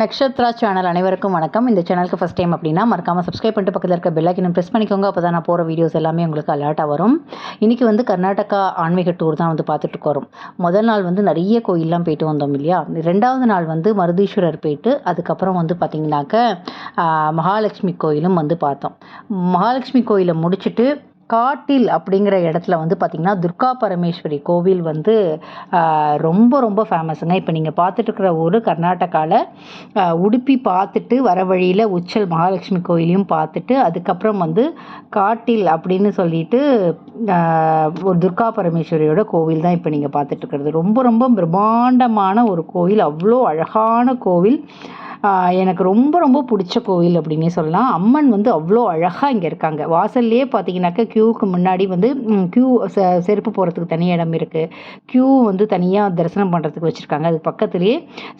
Nakshatra channel அனைவருக்கும் வணக்கம். இந்த சேனலுக்கு ஃபஸ்ட் டைம் அப்படின்னா மறக்காமல் சப்ஸ்கிரைப் பண்ணிட்டு பக்கத்தில் இருக்க பெல்லைக்கினும் ப்ரெஸ் பண்ணிக்கோங்க. அப்போ தான் நான் போகிற வீடியோஸ் எல்லாமே உங்களுக்கு அலர்ட்டாக வரும். இன்றைக்கி வந்து கர்நாடகா ஆன்மீக டூர் தான் வந்து பார்த்துட்டு வரும் முதல் நாள் வந்து நிறைய கோயிலெலாம் போயிட்டு வந்தோம் இல்லையா? ரெண்டாவது நாள் வந்து மருதீஸ்வரர் போயிட்டு அதுக்கப்புறம் வந்து பார்த்திங்கனாக்க மகாலட்சுமி கோயிலும் வந்து பார்த்தோம். மகாலட்சுமி கோயிலை முடிச்சுட்டு காட்டில் அப்படிங்கிற இடத்துல வந்து பார்த்திங்கன்னா துர்கா பரமேஸ்வரி கோவில் வந்து ரொம்ப ரொம்ப ஃபேமஸுங்க இப்போ நீங்கள் பார்த்துட்டு இருக்கிற ஊர் கர்நாடகாவில் உடுப்பி பார்த்துட்டு வர வழியில் உச்சல் மகாலட்சுமி கோயிலையும் பார்த்துட்டு அதுக்கப்புறம் வந்து காட்டில் அப்படின்னு சொல்லிட்டு ஒரு துர்கா பரமேஸ்வரியோட கோவில் தான் இப்போ நீங்கள் பார்த்துட்டு இருக்கிறது ரொம்ப ரொம்ப பிரம்மாண்டமான ஒரு கோவில். அவ்வளோ அழகான கோவில். எனக்கு ரொம்ப ரொம்ப பிடிச்ச கோவில் அப்படின்னே சொல்லலாம். அம்மன் வந்து அவ்வளோ அழகாக இங்கே இருக்காங்க. வாசல்லையே பார்த்தீங்கன்னாக்கா க்யூவுக்கு முன்னாடி வந்து க்யூ செருப்பு போகிறதுக்கு தனி இடம் இருக்குது க்யூ வந்து தனியாக தரிசனம் பண்ணுறதுக்கு வச்சுருக்காங்க. அது பக்கத்துலேயே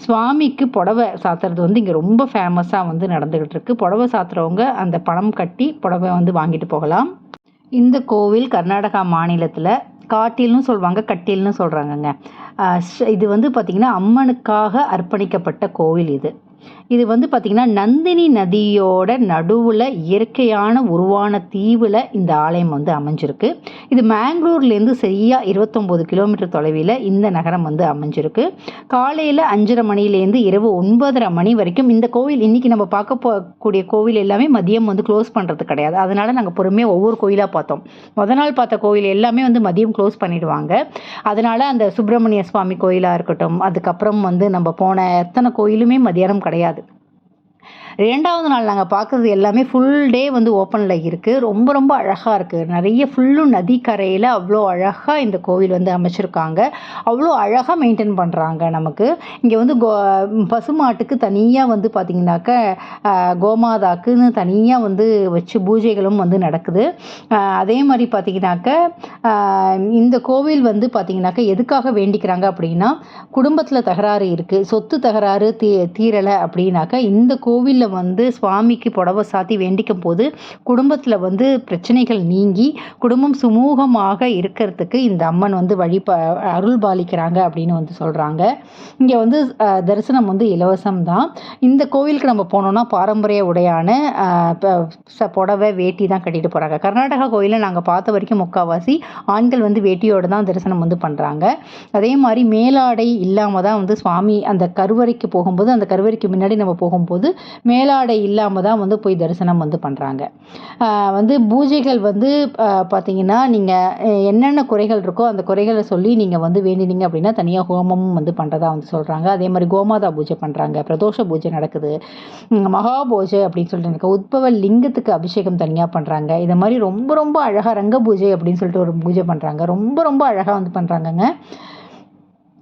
சுவாமிக்கு புடவை சாத்துறது வந்து இங்கே ரொம்ப ஃபேமஸாக வந்து நடந்துக்கிட்டு இருக்கு புடவை சாத்துறவங்க அந்த பணம் கட்டி புடவை வந்து வாங்கிட்டு போகலாம். இந்த கோவில் கர்நாடகா மாநிலத்தில் காட்டில்னு சொல்லுவாங்க கட்டில்னு சொல்கிறாங்கங்க இது வந்து பார்த்திங்கன்னா அம்மனுக்காக அர்ப்பணிக்கப்பட்ட கோவில் இது. இது வந்து பார்த்திங்கன்னா நந்தினி நதியோட நடுவில் இயற்கையான உருவான தீவில் இந்த ஆலயம் வந்து அமைஞ்சிருக்கு. இது மேங்களூர்லேருந்து சரியாக இருபத்தொம்போது கிலோமீட்டர் தொலைவில் இந்த நகரம் வந்து அமைஞ்சிருக்கு. காலையில் அஞ்சரை மணிலேருந்து இரவு ஒன்பதரை மணி வரைக்கும் இந்த கோவில் இன்றைக்கி நம்ம பார்க்க போகக்கூடிய கோவில் எல்லாமே மதியம் வந்து க்ளோஸ் பண்ணுறது கிடையாது. அதனால் நாங்கள் பொறுமையாக ஒவ்வொரு கோயிலாக பார்த்தோம். முத நாள் பார்த்த கோவில் எல்லாமே வந்து மதியம் க்ளோஸ் பண்ணிடுவாங்க. அதனால் அந்த சுப்பிரமணிய சுவாமி கோயிலாக இருக்கட்டும் அதுக்கப்புறம் வந்து நம்ம போன எத்தனை கோயிலுமே மதியானம் கிடையாது. ரெண்டாவது நாள் நாங்கள் பார்க்குறது எல்லாமே ஃபுல் டே வந்து ஓப்பனில் இருக்குது ரொம்ப ரொம்ப அழகாக இருக்குது நிறைய ஃபுல்லும் நதிக்கரையில் அவ்வளோ அழகாக இந்த கோவில் வந்து அமைச்சிருக்காங்க. அவ்வளோ அழகாக மெயின்டைன் பண்ணுறாங்க நமக்கு. இங்கே வந்து கோ பசுமாட்டுக்கு தனியாக வந்து பார்த்திங்கனாக்க கோமாதாக்குன்னு தனியாக வந்து வச்சு பூஜைகளும் வந்து நடக்குது. அதே மாதிரி பார்த்திங்கனாக்க இந்த கோவில் வந்து பார்த்திங்கனாக்க எதுக்காக வேண்டிக்கிறாங்க அப்படின்னா குடும்பத்தில் தகராறு இருக்குது சொத்து தகராறு தீ தீரலை அப்படின்னாக்கா இந்த கோவிலில் வந்து சுவாமிக்கு புடவை சாத்தி வேண்டிக்கும் போது குடும்பத்தில் வந்து பிரச்சனைகள் நீங்கி குடும்பம் சுமூகமாக இருக்கிறதுக்கு இந்த அம்மன் வந்து வழி ப அருள் பாலிக்கிறாங்க அப்படின்னு வந்து சொல்கிறாங்க இங்கே வந்து தரிசனம் வந்து இலவசம் தான். இந்த கோவிலுக்கு நம்ம போனோம்னா பாரம்பரிய உடையான ப- புடவை வேட்டி தான் கட்டிட்டு போகிறாங்க கர்நாடகா கோயிலில் நாங்கள் பார்த்த வரைக்கும் முக்கால்வாசி ஆண்கள் வந்து வேட்டியோடு தான் தரிசனம் வந்து பண்ணுறாங்க அதே மாதிரி மேலாடை இல்லாமல் தான் வந்து சுவாமி அந்த கருவறைக்கு போகும்போது அந்த கருவறைக்கு முன்னாடி நம்ம போகும்போது மே மேலாடை இல்லாமல் தான் வந்து போய் தரிசனம் வந்து பண்ணுறாங்க வந்து பூஜைகள் வந்து பார்த்தீங்கன்னா நீங்கள் என்னென்ன குறைகள் இருக்கோ அந்த குறைகளை சொல்லி நீங்கள் வந்து வேண்டினீங்க அப்படின்னா தனியாக ஹோமமும் வந்து பண்ணுறதா வந்து சொல்கிறாங்க அதே மாதிரி கோமாதா பூஜை பண்ணுறாங்க பிரதோஷ பூஜை நடக்குது மகா பூஜை அப்படின்னு சொல்லிட்டு எனக்கு உத்பவ லிங்கத்துக்கு அபிஷேகம் தனியாக பண்ணுறாங்க இது மாதிரி ரொம்ப ரொம்ப அழகாக ரங்க பூஜை அப்படின்னு சொல்லிட்டு ஒரு பூஜை பண்ணுறாங்க ரொம்ப ரொம்ப அழகாக வந்து பண்ணுறாங்கங்க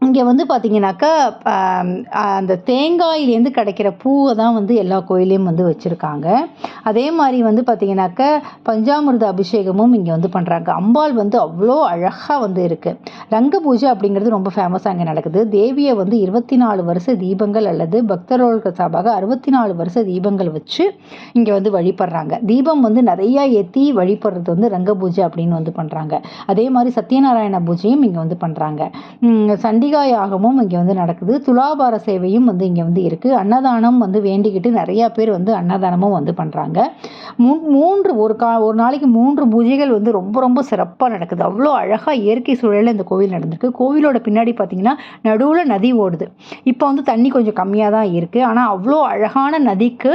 இங்கே வந்து பார்த்தீங்கன்னாக்கா அந்த தேங்காயிலேருந்து கிடைக்கிற பூவை தான் வந்து எல்லா கோயிலையும் வந்து வச்சுருக்காங்க. அதே மாதிரி வந்து பார்த்தீங்கன்னாக்கா பஞ்சாமிர்த அபிஷேகமும் இங்கே வந்து பண்ணுறாங்க அம்பாள் வந்து அவ்வளோ அழகாக வந்து இருக்குது ரங்க பூஜை அப்படிங்கிறது ரொம்ப ஃபேமஸாக இங்கே நடக்குது. தேவியை வந்து இருபத்தி நாலு வருஷ தீபங்கள் அல்லது பக்தர்களுக்கு சார்பாக அறுபத்தி நாலு வருஷ தீபங்கள் வச்சு இங்கே வந்து வழிபடுறாங்க. தீபம் வந்து நிறையா ஏற்றி வழிபடுறது வந்து ரங்க பூஜை அப்படின்னு வந்து பண்ணுறாங்க அதே மாதிரி சத்யநாராயண பூஜையும் இங்கே வந்து பண்ணுறாங்க சண்டிகா யாகமும் இங்கே வந்து நடக்குது. துலாபார சேவையும் வந்து இங்கே வந்து இருக்குது அன்னதானம் வந்து வேண்டிக்கிட்டு நிறையா பேர் வந்து அன்னதானமும் வந்து பண்ணுறாங்க மூன்று ஒரு கா ஒரு நாளைக்கு மூன்று பூஜைகள் வந்து ரொம்ப ரொம்ப சிறப்பாக நடக்குது. அவ்வளோ அழகாக இயற்கை சூழலில் இந்த கோவில் நடந்திருக்கு. கோவிலோட பின்னாடி பார்த்தீங்கன்னா நடுவில் நதி ஓடுது. இப்போ வந்து தண்ணி கொஞ்சம் கம்மியாக தான் இருக்குது ஆனால் அவ்வளோ அழகான நதிக்கு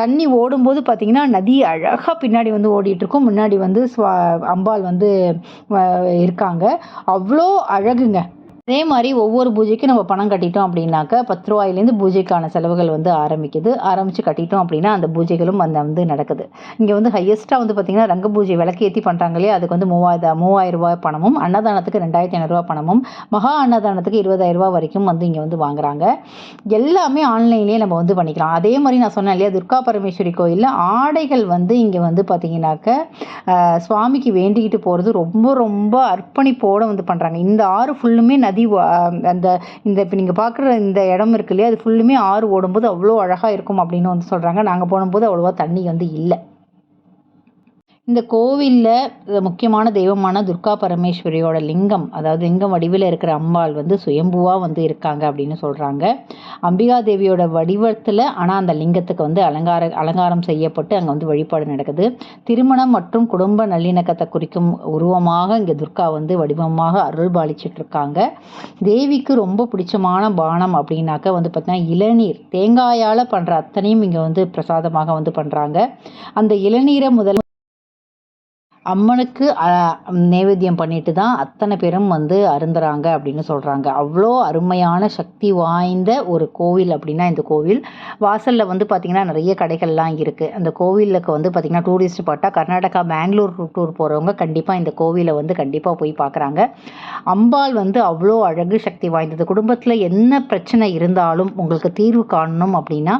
தண்ணி ஓடும்போது பார்த்தீங்கன்னா நதி அழகாக பின்னாடி வந்து ஓடிட்டு இருக்கும் முன்னாடி வந்து ஸ்வா அம்பாள் வந்து இருக்காங்க. அவ்வளோ அழகுங்க. அதே மாதிரி ஒவ்வொரு பூஜைக்கும் நம்ம பணம் கட்டிட்டோம் அப்படின்னாக்க பத்து ரூபாயிலேருந்து பூஜைக்கான செலவுகள் வந்து ஆரம்பிக்குது. ஆரம்பித்து கட்டிட்டோம் அப்படின்னா அந்த பூஜைகளும் அந்த வந்து நடக்குது. இங்கே வந்து ஹையஸ்ட்டாக வந்து பார்த்திங்கன்னா ரங்க பூஜை விளக்கு ஏற்றி பண்ணுறாங்க இல்லையா? அதுக்கு வந்து மூவாயிரம் மூவாயிரம் ரூபாய் பணமும் அன்னதானத்துக்கு ரெண்டாயிரத்தி ஐநூறுரூவா பணமும் மகா அன்னதானத்துக்கு இருபதாயிரம் ரூபாய் வரைக்கும் வந்து இங்கே வந்து வாங்குறாங்க. எல்லாமே ஆன்லைன்லேயே நம்ம வந்து பண்ணிக்கலாம். அதே மாதிரி நான் சொன்னேன் இல்லையா துர்கா பரமேஸ்வரி கோயிலில் ஆடைகள் வந்து இங்கே வந்து பார்த்திங்கனாக்க சுவாமிக்கு வேண்டிக்கிட்டு போகிறது ரொம்ப ரொம்ப அர்ப்பணிப்போடு வந்து பண்ணுறாங்க இந்த ஆறு ஃபுல்லுமே நதி அந்த இந்த இப்போ நீங்கள் பார்க்குற இந்த இடம் இருக்கு இல்லையா அது ஃபுல்லுமே ஆறு ஓடும்போது அவ்வளோ அழகாக இருக்கும் அப்படின்னு வந்து சொல்கிறாங்க நாங்கள் போகும்போது அவ்வளோவா தண்ணி வந்து இல்லை. இந்த கோவிலில் முக்கியமான தெய்வமான துர்கா பரமேஸ்வரியோட லிங்கம் அதாவது லிங்கம் வடிவில் இருக்கிற அம்பாள் வந்து சுயம்புவாக வந்து இருக்காங்க அப்படின்னு சொல்கிறாங்க அம்பிகா தேவியோட வடிவத்தில் ஆனால் அந்த லிங்கத்துக்கு வந்து அலங்கார அலங்காரம் செய்யப்பட்டு அங்கே வந்து வழிபாடு நடக்குது. திருமணம் மற்றும் குடும்ப நல்லிணக்கத்தை குறிக்கும் உருவமாக இங்கே துர்கா வந்து வடிவமாக அருள் பாலிச்சிட்ருக்காங்க தேவிக்கு ரொம்ப பிடிச்சமான பானம் அப்படின்னாக்க வந்து பார்த்திங்கன்னா இளநீர். தேங்காயால் பண்ணுற அத்தனையும் இங்கே வந்து பிரசாதமாக வந்து பண்ணுறாங்க அந்த இளநீரை முதல் அம்மனுக்கு நைவேத்தியம் பண்ணிட்டு தான் அத்தனை பேரும் வந்து அருந்துறாங்க அப்படின்னு சொல்கிறாங்க அவ்வளோ அருமையான சக்தி வாய்ந்த ஒரு கோவில் அப்படின்னா இந்த கோவில். வாசலில் வந்து பார்த்திங்கன்னா நிறைய கடைகள்லாம் இருக்குது அந்த கோவிலுக்கு வந்து பார்த்திங்கன்னா டூரிஸ்ட் பார்த்தா கர்நாடகா பெங்களூர் டூர் போகிறவங்க கண்டிப்பாக இந்த கோவிலை வந்து கண்டிப்பாக போய் பார்க்குறாங்க அம்பாள் வந்து அவ்வளோ அழகு சக்தி வாய்ந்தது. குடும்பத்தில் என்ன பிரச்சனை இருந்தாலும் உங்களுக்கு தீர்வு காணணும் அப்படின்னா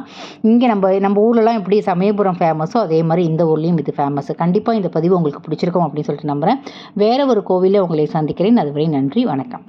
இங்கே நம்ம நம்ம ஊர்லலாம் எப்படி சமயபுரம் ஃபேமஸோ அதே மாதிரி இந்த ஊர்லேயும் இது ஃபேமஸ் கண்டிப்பாக இந்த பதிவு உங்களுக்கு பிடிச்சிருக்கும் அப்படின்னு சொல்லிட்டு நம்புகிறேன் வேறு ஒரு கோவிலில் உங்களை சந்திக்கிறேன். அதுவரை நன்றி வணக்கம்.